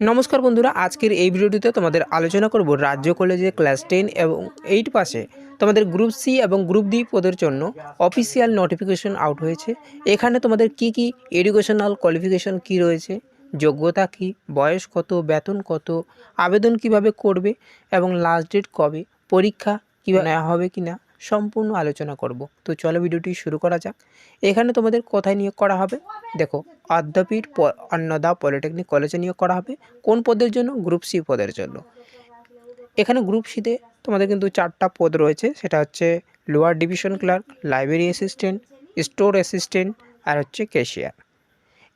নমস্কার বন্ধুরা, আজকের এই ভিডিওটিতে তোমাদের আলোচনা করব রাজ্য কলেজে ক্লাস টেন এবং এইট পাশে তোমাদের গ্রুপ সি এবং গ্রুপ ডি পদের জন্য অফিসিয়াল নোটিফিকেশন আউট হয়েছে। এখানে তোমাদের কি কি এডুকেশনাল কোয়ালিফিকেশন কি রয়েছে, যোগ্যতা কি, বয়স কত, বেতন কত, আবেদন কীভাবে করবে এবং লাস্ট ডেট কবে, পরীক্ষা কীভাবে নেওয়া হবে কি না সম্পূর্ণ আলোচনা করব। তো চলো ভিডিওটি শুরু করা যাক। এখানে তোমাদের কোথায় নিয়োগ করা হবে? দেখো, আদ্যাপীঠ অন্নদা পলিটেকনিক কলেজে নিয়োগ করা হবে। কোন পদের জন্য? গ্রুপ সি পদের জন্য। এখানে গ্রুপ সিতে তোমাদের কিন্তু চারটা পদ রয়েছে। সেটা হচ্ছে lower division clerk, library assistant, store assistant আর হচ্ছে ক্যাশিয়ার।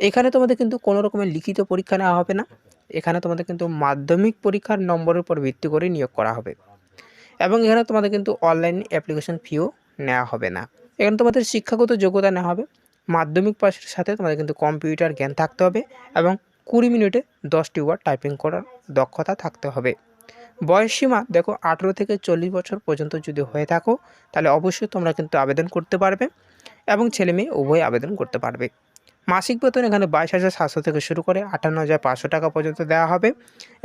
এখানে তোমাদের কিন্তু কোনো রকমের লিখিত পরীক্ষা নেওয়া হবে না। এখানে তোমাদের কিন্তু মাধ্যমিক পরীক্ষার নম্বরের উপর ভিত্তি করে নিয়োগ করা হবে। এবং এখানে তোমাদের কিন্তু অনলাইন অ্যাপ্লিকেশন ফিও নেওয়া হবে না। এখানে তোমাদের শিক্ষাগত যোগ্যতা নেওয়া হবে, মাধ্যমিক পাশের সাথে তোমাদের কিন্তু কম্পিউটার জ্ঞান থাকতে হবে এবং কুড়ি মিনিটে দশটি ওয়ার্ড টাইপিং করার দক্ষতা থাকতে হবে। বয়স সীমা দেখো আঠেরো থেকে চল্লিশ বছর পর্যন্ত যদি হয়ে থাকো, তাহলে অবশ্যই তোমরা কিন্তু আবেদন করতে পারবে এবং ছেলে মেয়ে উভয় আবেদন করতে পারবে। মাসিক বেতন এখানে বাইশ হাজার সাতশো থেকে শুরু করে আটান্ন হাজার পাঁচশো টাকা পর্যন্ত দেওয়া হবে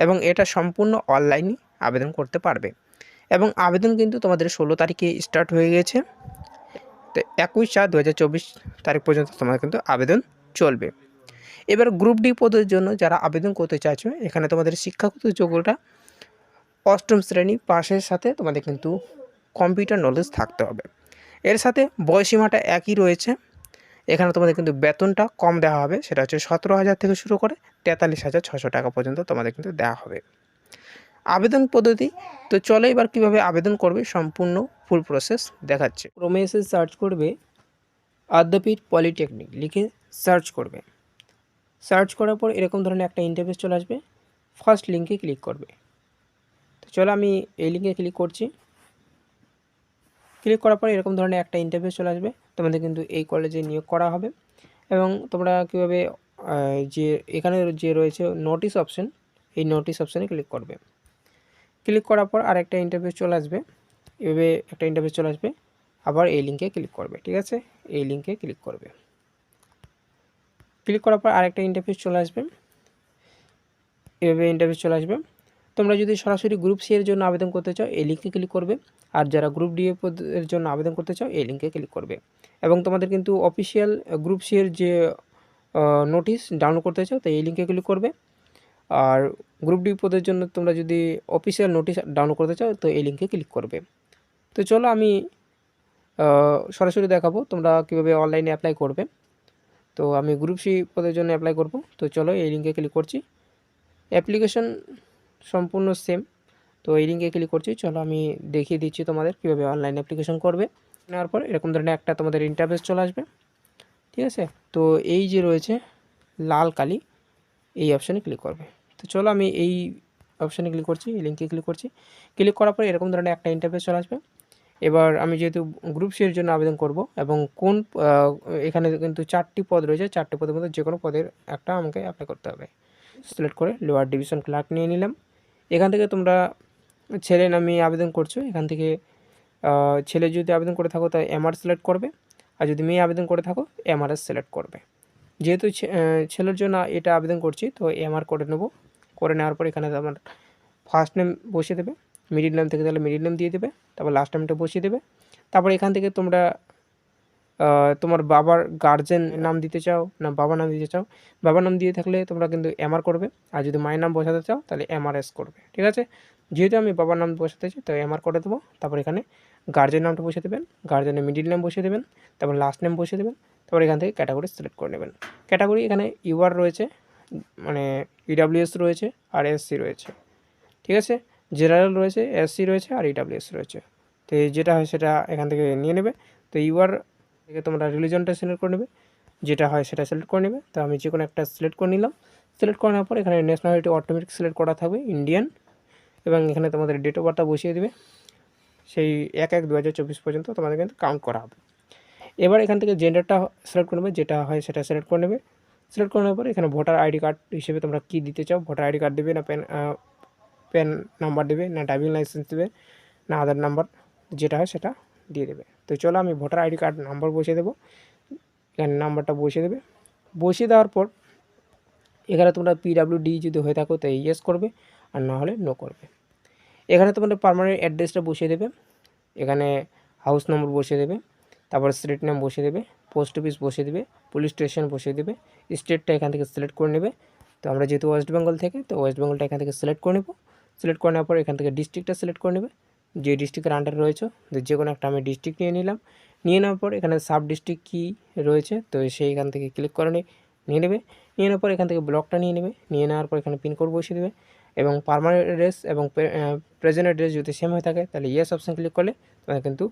এবং এটা সম্পূর্ণ অনলাইনে আবেদন করতে পারবে। এবং আবেদন কিন্তু তোমাদের ষোলো তারিখে স্টার্ট হয়ে গেছে। তো একুশ চার দু তারিখ পর্যন্ত তোমাদের কিন্তু আবেদন চলবে। এবার গ্রুপ ডি পদের জন্য যারা আবেদন করতে চাইছো, এখানে তোমাদের শিক্ষাগত যোগ্যতা অষ্টম শ্রেণি পাশের সাথে তোমাদের কিন্তু কম্পিউটার নলেজ থাকতে হবে। এর সাথে বয়সীমাটা একই রয়েছে। এখানে তোমাদের কিন্তু বেতনটা কম দেওয়া হবে, সেটা হচ্ছে সতেরো হাজার থেকে শুরু করে তেতাল্লিশ হাজার ছশো টাকা পর্যন্ত তোমাদের কিন্তু দেওয়া হবে। আবেদন পদ্ধতি। তো চলো এবার কীভাবে আবেদন করবে সম্পূর্ণ ফুল প্রসেস দেখাচ্ছে। ক্রমে এসে সার্চ করবে আদ্যাপীঠ পলিটেকনিক লিখে সার্চ করবে। সার্চ করার পর এরকম ধরনের একটা ইন্টারফেস চলে আসবে। ফার্স্ট লিঙ্কে ক্লিক করবে। তো চলো আমি এই লিঙ্কে ক্লিক করছি। ক্লিক করার পর এরকম ধরনের একটা ইন্টারফেস চলে আসবে। তোমাদের কিন্তু এই কলেজে নিয়োগ করা হবে। এবং তোমরা কীভাবে যে এখানে যে রয়েছে নোটিশ অপশন এই নোটিশ অপশানে ক্লিক করবে। ক্লিক করার পর আরেকটা ইন্টারভিউ চলে আসবে। এভাবে একটা ইন্টারভিউ চলে আসবে। আবার এই লিঙ্কে ক্লিক করবে, ঠিক আছে? এই লিঙ্কে ক্লিক করবে। ক্লিক করার পর আরেকটা ইন্টারফেস চলে আসবে। এভাবে ইন্টারফেস চলে আসবে। তোমরা যদি সরাসরি গ্রুপ সি এর জন্য আবেদন করতে চাও, এই লিঙ্কে ক্লিক করবে। আর যারা গ্রুপ ডি এর জন্য আবেদন করতে চাও, এই লিঙ্কে ক্লিক করবে। এবং তোমাদের কিন্তু অফিসিয়াল গ্রুপ সি এর যে নোটিশ ডাউনলোড করতে চাও, তো এই লিঙ্কে ক্লিক করবে। আর গ্রুপ ডি পদের জন্য তোমরা যদি অফিসিয়াল নোটিশ ডাউনলোড করতে চাও, তো এই লিঙ্কে ক্লিক করবে। তো চলো আমি সরাসরি দেখাবো তোমরা কীভাবে অনলাইনে অ্যাপ্লাই করবে। তো আমি গ্রুপ সি পদের জন্য অ্যাপ্লাই করব। তো চলো এই লিঙ্কে ক্লিক করছি। অ্যাপ্লিকেশন সম্পূর্ণ সেম তো এই লিঙ্কে ক্লিক করছি। চলো আমি দেখিয়ে দিচ্ছি তোমাদের কীভাবে অনলাইন অ্যাপ্লিকেশন করবে। নেওয়ার পর এরকম ধরনের একটা তোমাদের ইন্টারফেস চলে আসবে। ঠিক আছে? তো এই যে রয়েছে লাল কালি। এই অপশানে ক্লিক করবে। তো চলো আমি এই অপশানে ক্লিক করছি, এই লিঙ্কে ক্লিক করছি। ক্লিক করার পরে এরকম ধরনের একটা ইন্টারফেস চলে আসবে। এবার আমি যেহেতু গ্রুপ সি এর জন্য আবেদন করব এবং কোন এখানে কিন্তু চারটি পদ রয়েছে, চারটি পদের মধ্যে যে কোনো পদের একটা আমাকে অ্যাপ্লাই করতে হবে। সিলেক্ট করে লোয়ার ডিভিশন ক্লার্ক নিয়ে নিলাম। এখান থেকে তোমরা ছেলে নামিয়ে আবেদন করছ। এখান থেকে ছেলে যদি আবেদন করে থাকো তাই এমআর সিলেক্ট করবে। আর যদি মেয়ে আবেদন করে থাকো এমআরএস সিলেক্ট করবে। যেহেতু ছেলের জন্য এটা আবেদন করছি, তো এমআর করে নেব। করে নেওয়ার পর এখানে আমার ফার্স্ট নেম বসিয়ে দেবে মিডিল নেম থেকে তাহলে মিডিল নেম দিয়ে দেবে, তারপর লাস্ট নেমটা বসিয়ে দেবে। তারপর এখান থেকে তোমরা তোমার বাবার গার্জেন নাম দিতে চাও, না বাবার নাম দিতে চাও, বাবার নাম দিয়ে থাকলে তোমরা কিন্তু এমআর করবে। আর যদি মায়ের নাম বসাতে চাও, তাহলে এমআরএস করবে, ঠিক আছে? যেহেতু আমি বাবার নাম বসাতে চাই, তো এমআর করে দেবো। তারপর এখানে গার্জেন নামটা বসিয়ে দেবেন গার্জেনের মিডিল নেম বসিয়ে দেবেন, তারপর লাস্ট নেম বসিয়ে দেবেন। তারপর এখান থেকে ক্যাটাগরি সিলেক্ট করে নেবেন। ক্যাটাগরি এখানে ইউআর রয়েছে মানে ইডাব্লিউএস রয়েছে আর এসসি রয়েছে। ঠিক আছে? জেনারেল রয়েছে এসসি রয়েছে আর ইডাব্লিউএস রয়েছে। তো যেটা হয় সেটা এখান থেকে নিয়ে নেবে। তো ইউআর থেকে তোমরা রিলিজনটা সিলেক্ট করে নেবে। যেটা হয় সেটা সিলেক্ট করে নেবে। তো আমি যে কোনো একটা সিলেক্ট করে নিলাম। সিলেক্ট করে নেওয়ার পর এখানে ন্যাশনালিটি অটোমেটিক সিলেক্ট করা থাকবে ইন্ডিয়ান এবং এখানে তোমাদের ডেট অফ বার্থটা বসিয়ে দেবে। সেই এক এক দু পর্যন্ত তোমাদের কিন্তু কাউন্ট করা হবে। এবার এখান থেকে জেন্ডারটা সিলেক্ট করে নেবে, যেটা হয় সেটা সিলেক্ট করে নেবে। সিলেক্ট করে নেওয়ার পর এখানে ভোটার আইডি কার্ড হিসেবে তোমরা কী দিতে চাও? ভোটার আইডি কার্ড দেবে না প্যান প্যান নাম্বার দেবে, না ড্রাইভিং লাইসেন্স দেবে, না আধার নাম্বার যেটা হয় সেটা দিয়ে দেবে। তো চলো আমি ভোটার আইডি কার্ড নাম্বার বসিয়ে দেবো। এখানে নাম্বারটা বসিয়ে দেবে। বসিয়ে দেওয়ার পর এখানে তোমরা পিডাব্লিউডি যদি হয়ে থাকো তো ইয়েস করবে, আর না হলে নো করবে। এখানে তোমাদের পারমানেন্ট অ্যাড্রেসটা বসিয়ে দেবে। এখানে হাউস নম্বর বসিয়ে দেবে। তারপর স্ট্রিট নাম বসিয়ে দেবে পোস্ট অফিস বসিয়ে দেবে পুলিশ স্টেশন বসিয়ে দেবে স্টেটটা এখান থেকে সিলেক্ট করে নেবে। তো আমরা যেহেতু ওয়েস্ট বেঙ্গল থেকে, তো ওয়েস্ট বেঙ্গলটা এখান থেকে সিলেক্ট করে নেব। সিলেক্ট করে নেওয়ার পর এখান থেকে ডিস্ট্রিক্টটা সিলেক্ট করে নেবে। যে ডিস্ট্রিক্টের আন্ডারে রয়েছে, তো যে কোনো একটা আমি ডিস্ট্রিক্ট নিয়ে নিলাম। নিয়ে নেওয়ার পর এখানে সাব ডিস্ট্রিক্ট কী রয়েছে, তো সেইখান থেকে ক্লিক করে নিয়ে নেবে। নিয়ে নেওয়ার পর এখান থেকে ব্লকটা নিয়ে নেবে। নিয়ে নেওয়ার পর এখানে পিনকোড বসিয়ে দেবে। এবং পারমানেন্ট অ্যাড্রেস এবং প্রেজেন্ট অ্যাড্রেস যদি সেম হয়ে থাকে, তাহলে ইয়েস অপশান ক্লিক করলে তোমার কিন্তু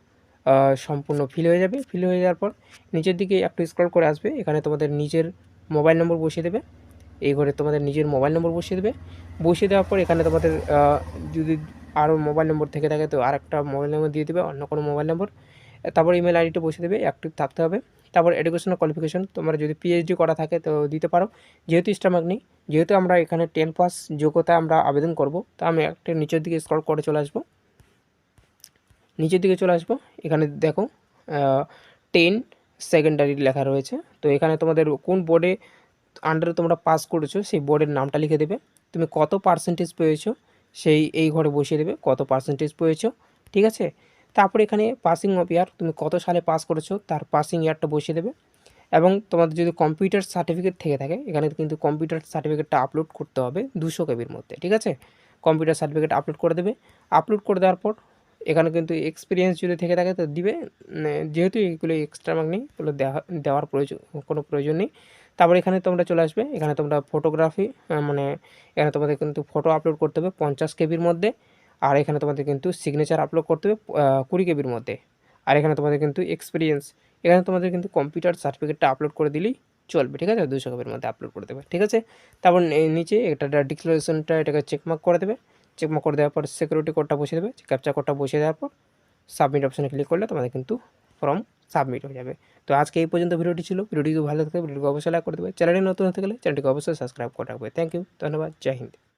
সম্পূর্ণ ফিল হয়ে যাবে। ফিল হয়ে যাওয়ার পর নিচের দিকে একটু স্ক্রল করে আসবে। এখানে তোমাদের নিজের মোবাইল নম্বর বসিয়ে দেবে। এই ঘরে তোমাদের নিজের মোবাইল নম্বর বসিয়ে দেবে। বসিয়ে দেওয়ার পর এখানে তোমাদের যদি আরও মোবাইল নম্বর থেকে থাকে তো আর একটা মোবাইল নম্বর দিয়ে দেবে, অন্য কোনো মোবাইল নম্বর তারপর ইমেল আইডিটা বসিয়ে দেবে অ্যাক্টিভ থাকতে হবে। তারপর এডুকেশনাল কোয়ালিফিকেশন তোমরা যদি পিএইচডি করা থাকে তো দিতে পারো। যেহেতু স্টামাক নেই যেহেতু আমরা এখানে টেন পাস যোগ্যতা আমরা আবেদন করব, তা আমি একটা নিচের দিকে স্ক্রল করে চলে আসব। নিচের দিকে চলে আসব। এখানে দেখো টেন সেকেন্ডারি লেখা রয়েছে। তো এখানে তোমাদের কোন বোর্ডে আন্ডারে তোমরা পাস করেছ, সেই বোর্ডের নামটা লিখে দেবে। তুমি কত পার্সেন্টেজ পেয়েছ, সেই, এই ঘরে বসিয়ে দেবে, কত পার্সেন্টেজ পেয়েছ, ঠিক আছে? তারপরে এখানে পাসিং অফ ইয়ার তুমি কত সালে পাস করেছ, তার পাসিং ইয়ারটা বসিয়ে দেবে। এবং তোমাদের যদি কম্পিউটার সার্টিফিকেট থেকে থাকে, এখানে কিন্তু কম্পিউটার সার্টিফিকেটটা আপলোড করতে হবে দুশো কেবির মধ্যে, ঠিক আছে? কম্পিউটার সার্টিফিকেট আপলোড করে দেবে। আপলোড করে দেওয়ার পর এখানে কিন্তু এক্সপিরিয়েন্স যদি থেকে থাকে তো দিবে। যেহেতু এগুলো এক্সট্রা মার্ক নেই এগুলো দেওয়া, দেওয়ার প্রয়োজন, কোনো প্রয়োজন নেই। তারপর এখানে তোমরা চলে আসবে, এখানে তোমরা ফটোগ্রাফি মানে এখানে তোমাদের কিন্তু ফটো আপলোড করতে হবে পঞ্চাশ কেবির মধ্যে, আর এখানে তোমাদের কিন্তু সিগনেচার আপলোড করতে হবে কুড়ি কেবির মধ্যে। আর এখানে তোমাদের কিন্তু এক্সপিরিয়েন্স এখানে তোমাদের কিন্তু কম্পিউটার সার্টিফিকেটটা আপলোড করে দিলেই চলবে, ঠিক আছে? দুশো কেবির মধ্যে আপলোড করে দেবে, ঠিক আছে? তারপর নিচে এটা ডিক্লারেশনটা এটাকে চেকমার্ক করে দেবে। চেকমার্ক করে দেওয়ার পর সিকিউরিটি কোডটা বসিয়ে দেবে। ক্যাপচা কোডটা বসিয়ে দেওয়ার পর সাবমিট অপশানে ক্লিক করলে তোমাদের কিন্তু ফর্ম সাবমিট হয়ে যাবে। তো আজকে এই পর্যন্ত ভিডিওটি ছিল। ভিডিওটি ভালো লাগবে ভিডিওটিকে অবশ্যই লাইক করে দেবে। চ্যানেলটি নতুন হতে গেলে চ্যানেলটিকে অবশ্যই সাবস্ক্রাইব করে রাখবে। থ্যাংক ইউ ধন্যবাদ, জয় হিন্দ।